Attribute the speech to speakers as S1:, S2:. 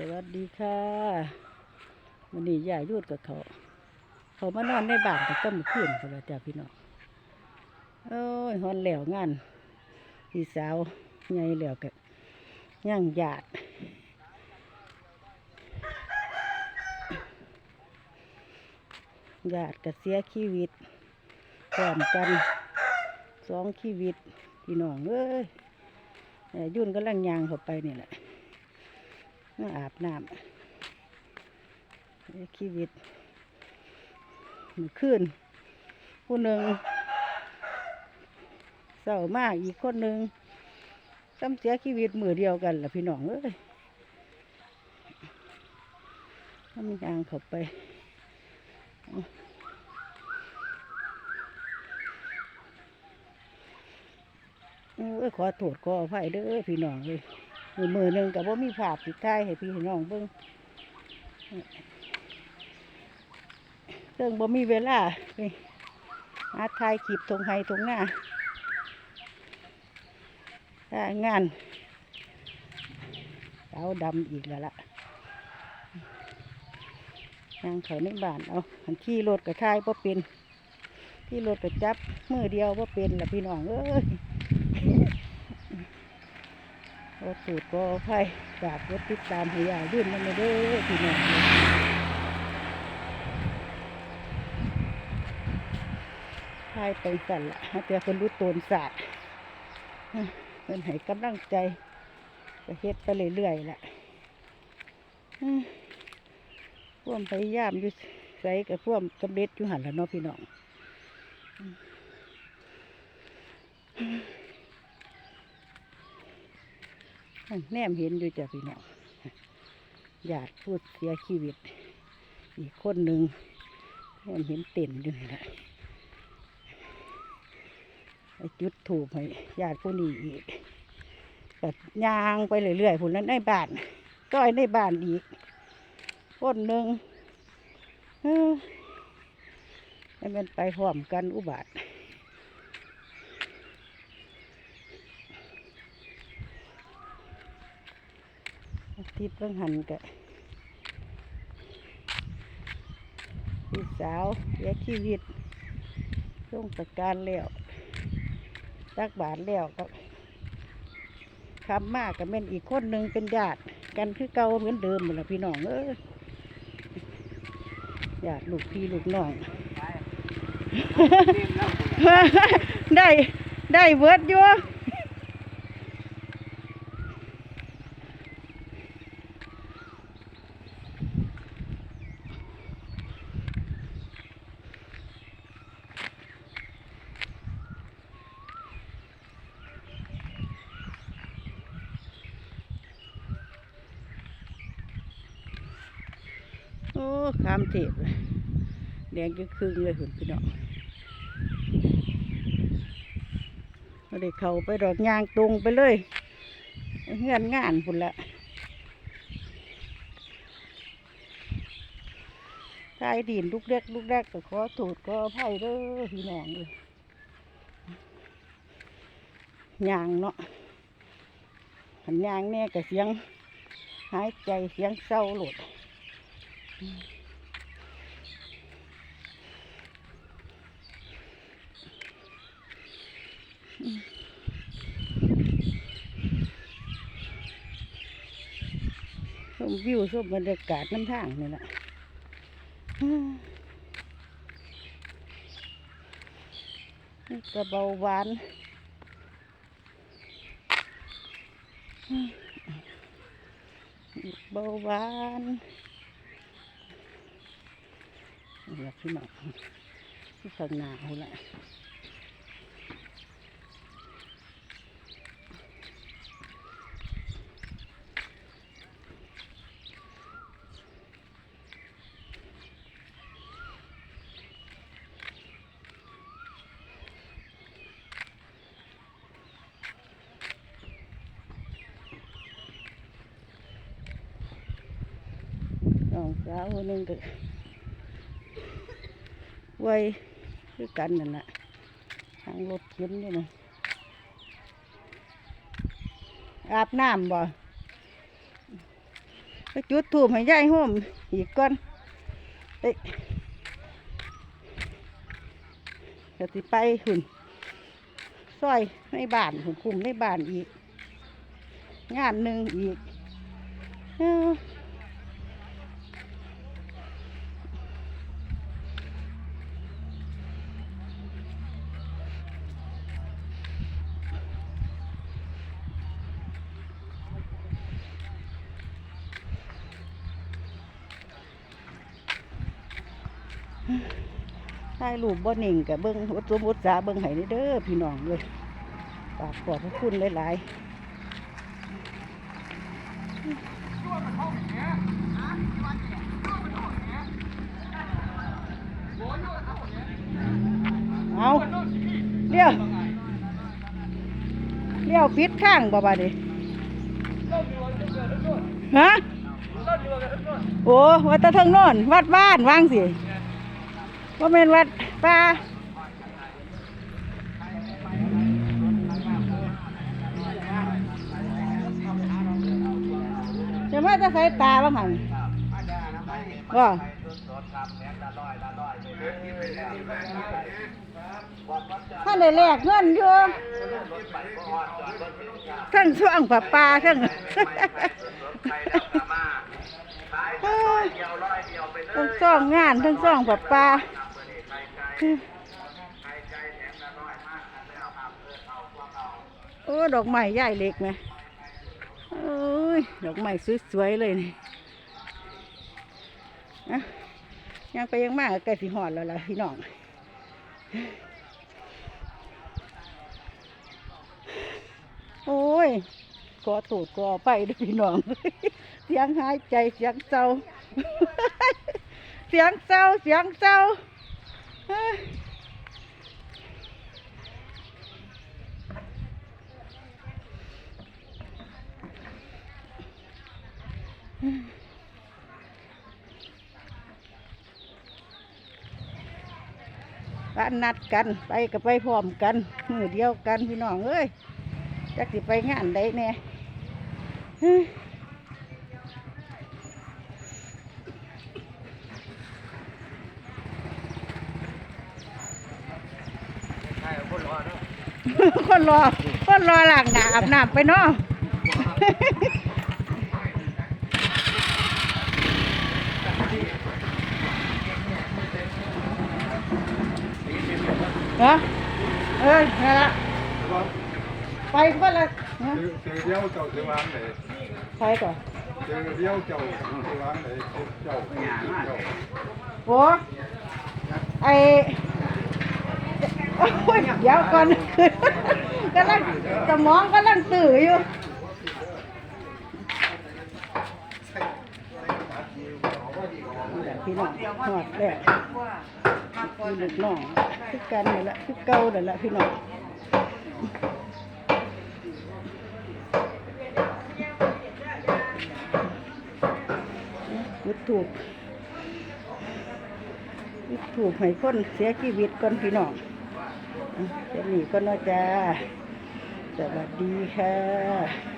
S1: สวัสดีค่ะวันนี้ยายยุดกับเขา เขามานอนในบ้านตั้งแต่เมื่อคืนเขาแล้วจ้าพี่น้องโอ้ยฮอนแล้วงานพี่สาวใหญ่แล้วกับย่างหยาดหยาดกับเสียชีวิตพร้อมกันสองชีวิตพี่น้องเอ้ยยายยุ่นก็ลังยางเข้าไปนี่แหละ มาอาบน้ำชีวิตมื่อคืนผู้หนึ่งเศร้ามากอีกคนหนึ่งซ้ำเสียชีวิตมือเดียวกันล่ะพี่น้องเอ้ยทำยางเข้าไปเอ้ยขอโทษขออภัยเด้อพี่น้องเลย มือมือหนึ่งกับว่ามีภาพติดท้ายให้พี่ให้น้องเบิ่งเรื่องบ่มีเวลาไปหาถ่ายคลิปทงไฮทงหน้าถ้างานเต้าดำอีกแล้วล่ะนางเขาในบ้านเอาหันขี่รถกับถ่ายบ่เป็นขี่รถกับจับมือเดียวบ่เป็นละพี่น้องเอ้ย โอ้สูตรก็ไผ่ฝากกดติดตามให้ยายยื่นมันมาเด้พี่น้องไผ่ไปสั่นละให้เจอคนรู้ตนศาสตร์เป็นให้กำลังใจก็เฮ็ดไปเรื่อยๆล่ะอืมพ่วมพยายามอยู่ใส่กับพ่วมสำเร็จอยู่หันละเนาะพี่น้อง แนมเห็นอยู่จ้ะพี่น้องญาติพูดเสียชีวิต อีกคนหนึ่งแนมเห็นเต็นอยู่นี่แหละไปจุดถูกให้ญาติผู้นี้อีกก็ย่างไปเรื่อยๆผุนนั้นในบ้านก้อยในบ้านอีกคนหนึ่งเออให้มันไปพร้อมกันอุบาท ตย์เพิ่งหันกะพี่สาวเสียชีวิตช่วงประการแล้วตักบาทแล้วก็คำมากกับแม่นอีกคนหนึ่งเป็นญาติกันคือเก่าเหมือนเดิมหมดละพี่น้องเอ้ยญาติลูกพี่ลูกน้อง ได้ได้เวิร์ดอยู่ โอ้ขามเทพเลยแดงก็ครึ่งเลยหุ่นพี่น้องเราได้เขาไปดอกยางตรงไปเลยเฮือนงานพุ่นละทายดินลูกเล็กลูกแรกก็ขอถูดขออภัยเด้อพี่น้องเลยยางเนาะหันยางแน่กับเสียง หายใจเสียงเศร้าหลุด ชมวิวชมบรรยากาศน้ำทางนี่แหละกระเบาหวานเบาหวาน นี่แหละพี่น้องที่ข้างหน้าเอาละน้องสาวคนหนึงก็ ไว้คือกันนั่นแหละทางรถเข็นนี่นะอาบน้ำบ่ไปจุดถูกให้ยายโฮมอีกก่อนเอ้ยก็สิไปหุ่นซอยในบ้านหุ่นคุมในบ้านอีก งานหนึ่งอีก ถ่ายรูปบ่หนิ่งกับเบิ้งวัดสมวัดสาเบิ้งให้เด้อพี่น้องเลยฝากขอบพระคุณหลายๆเอาเลี้ยวเลี้ยวปิดข้างบ่บาดนีฮะโอ้วัดตะเทิงโน่นวัดบ้านวางสิ ว่าเป็นวัดป่าจะมาจะใส่ตาบ้างหันว่าถ้าได้แลกเงินอยู่ทั้งช่วงป่าปลาทั้งทั้งซ่องงานทั้งซ่องป่าปลา โอ้ดอกไม้ใหญ่เล็กไหมโอ้ยดอกไม้สวยๆเลยนี่นะยังไปยังมากใกล้สิหอดแล้วล่ะพี่น้องโอ้ยกอถูดกอไปด้วยพี่น้อง เสียงหายใจเสียงเศร้า เสียงเศร้าเสียงเศร้า บ้านนัดกันไปก็ไปพร้อมกัน มือเดียวกันพี่น้องเอ้ยจักสิไปงานใดแน่ คนรอคนรอหลังหนาอาบน้ำไปเนาะเนาะเอ้ยนั่นละไปก็ละเนาะ
S2: เจอเดียวเจ้าสิวางไหน
S1: ไปก่อน
S2: เจอเดียวเจ้าสิวางไหนเจ้าเจ้า
S1: โอ้ไอ โอ้ยเดี๋ยวก่อนคือกำลังสมองกำลังตื่ออยู่พี่น้องหอดแหล้วพี่ลูกน้องคือกันนี่แหละคือเก่านี่แหละพี่น้องยุดถูกยุดถูกให้คนเสียชีวิตก่อนพี่น้อง เดี๋ยวนี้ก็น่าจะสวัสดีค่ะ